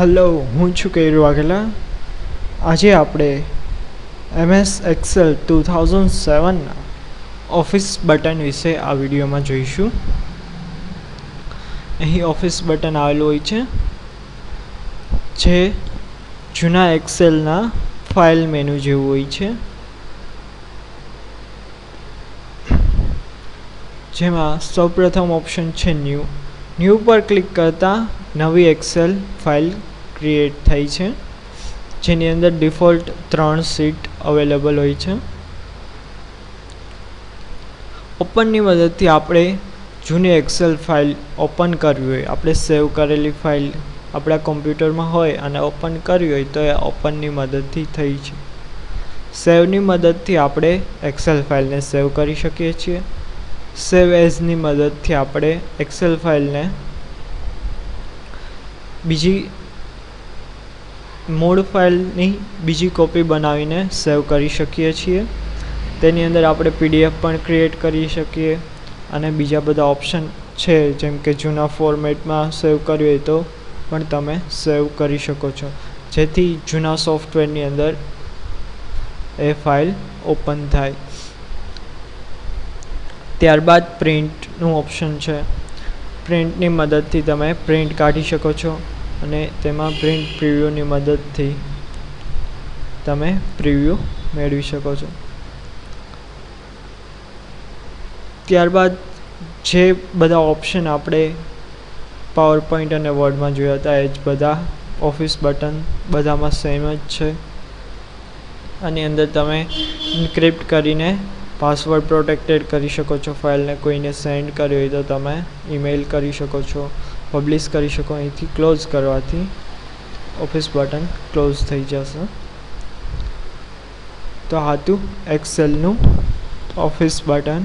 Hello હું છું કૈર વાઘેલા. આજે આપણે એમએસ એક્સેલ ટુ થાઉઝન્ડ સેવનના ઓફિસ બટન વિશે આ વિડીયોમાં જોઈશું. અહીં ઓફિસ બટન આવેલું હોય છે, જે જૂના એક્સેલના ફાઇલ મેનુ જેવું હોય છે. જેમાં સૌપ્રથમ ઓપ્શન છે ન્યૂ. ન્યૂ પર ક્લિક કરતાં નવી એક્સેલ ફાઇલ ક્રિએટ થઈ છે. જેની અંદર ડિફોલ્ટ ત્રણ સીટ અવેલેબલ હોય છે. ઓપનની મદદથી આપણે જૂની એક્સેલ ફાઇલ ઓપન કરવી હોય, આપણે સેવ કરેલી ફાઇલ આપણા કોમ્પ્યુટરમાં હોય અને ઓપન કરવી હોય, તો એ ઓપનની મદદથી થઈ છે. સેવની મદદથી આપણે એક્સેલ ફાઇલને સેવ કરી શકીએ છીએ. સેવ એઝની મદદથી આપણે એક્સેલ ફાઇલને બીજી મૂળ ફાઇલની બીજી કોપી બનાવીને સેવ કરી શકીએ છીએ. તેની અંદર આપણે પીડીએફ પણ ક્રિએટ કરી શકીએ અને બીજા બધા ઓપ્શન છે, જેમ કે જૂના ફોર્મેટમાં સેવ કરવી હોય તો પણ તમે સેવ કરી શકો છો. જેથી જૂના સોફ્ટવેરની અંદર એ ફાઇલ ઓપન થાય. ત્યારબાદ પ્રિન્ટનું ઓપ્શન છે. પ્રિન્ટની મદદથી તમે પ્રિન્ટ કાઢી શકો છો. અને તેમાં પ્રિન્ટ પ્રિવ્યૂની મદદથી તમે પ્રિવ્યૂ મેળવી શકો છો. ત્યારબાદ જે બધા ઓપ્શન આપણે પાવર પોઈન્ટ અને વર્ડમાં જોયા હતા, એ જ બધા ઓફિસ બટન બધામાં સેમ જ છે. આની અંદર તમે ઇન્ક્રિપ્ટ કરીને પાસવર્ડ પ્રોટેક્ટેડ કરી શકો છો. ફાઇલને કોઈને સેન્ડ કરી હોય તો તમે ઈમેલ કરી શકો છો. પબ્લિશ કરી શકો અહીંથી, ક્લોઝ કરવાથી. ઓફિસ બટન ક્લોઝ થઈ જશે. તો હતું એક્સેલનું ઓફિસ બટન